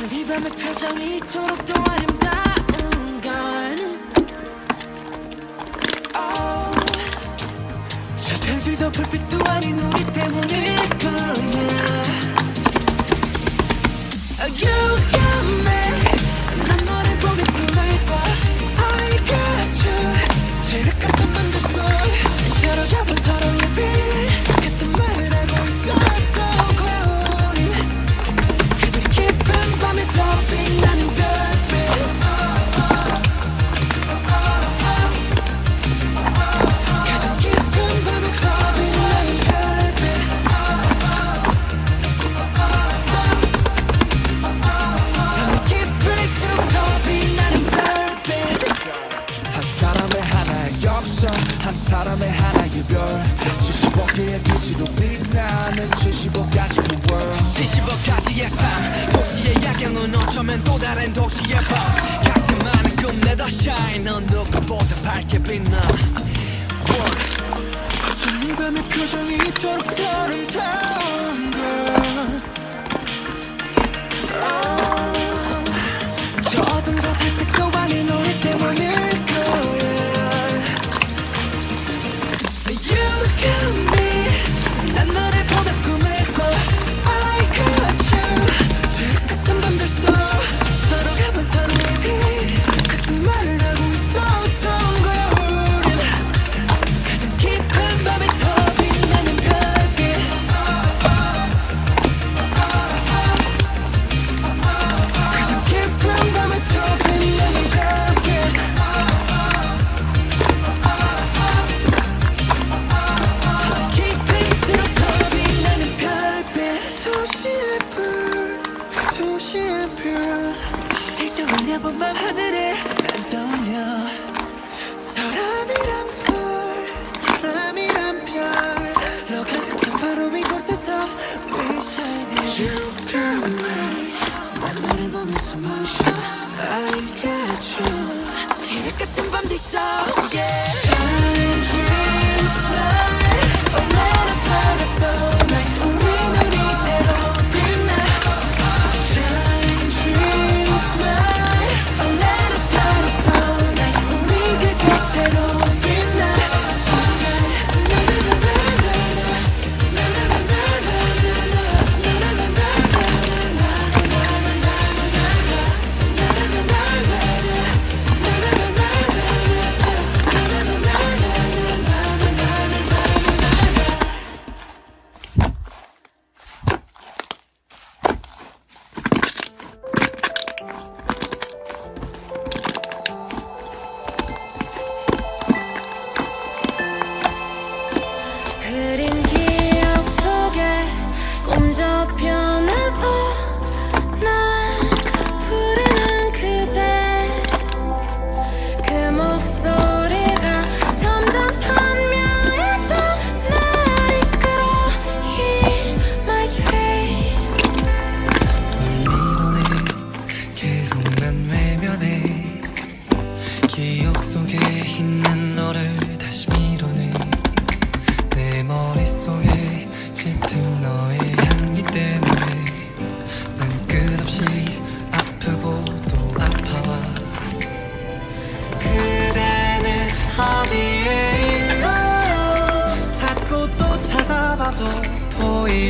항상 네 밤의 표정이 이토록 더 아름다운 건. oh. 저 별들도 불빛도 아닌 우리 때문일 거야. You got me. 도시의 삶 도시의 야경은 어쩌면 또 다른 도시의 밤. 같은 많은 꿈 내다 shine. 넌 누구보다 밝게 빛나. 진리감의 표정이 이토록 아름다운가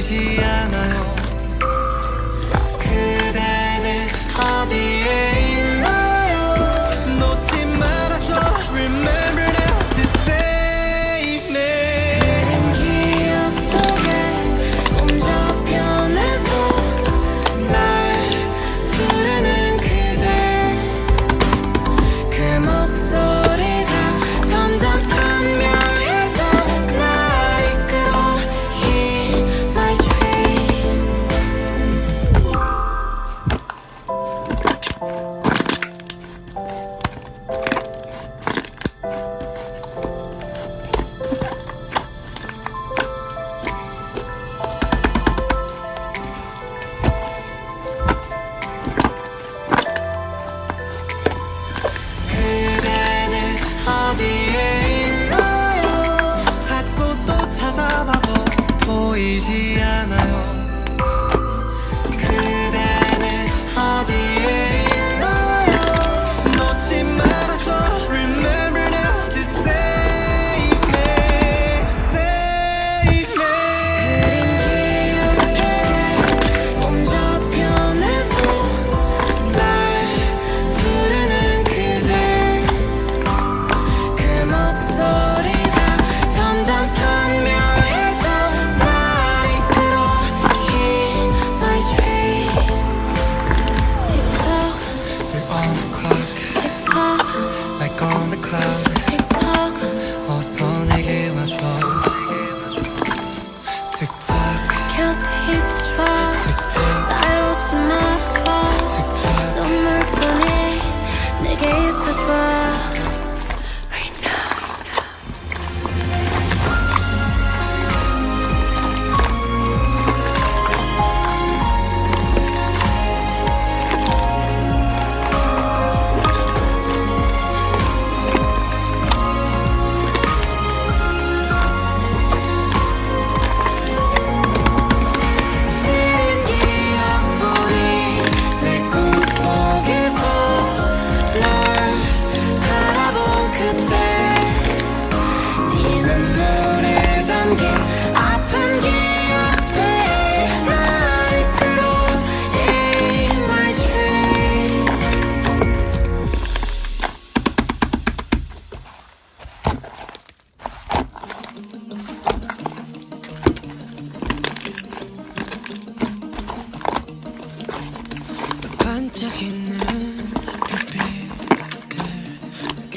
보이지 않아요. 一起。healthy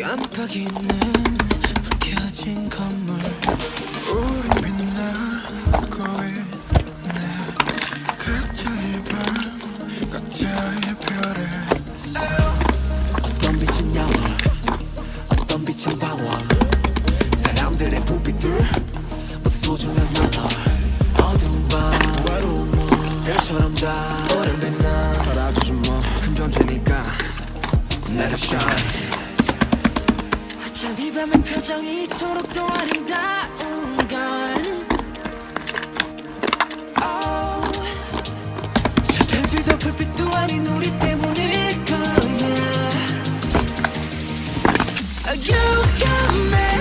깜빡이는 불 켜진 건물. 우린 빛나고 있네 각자의 방 각자의 별에 어떤 빛은 영원 어떤 빛은 방황 사람들의 불빛들 모두 소중한 나널 어두운 밤 외로운 몸 별처럼 다 오랜 빛나. 사라지지 뭐큰 존재니까 Let it shine 밤의 표정이 이토록 또 아름다운 건 oh. 저 별들도 불빛도 아닌 우리 때문일 거야. You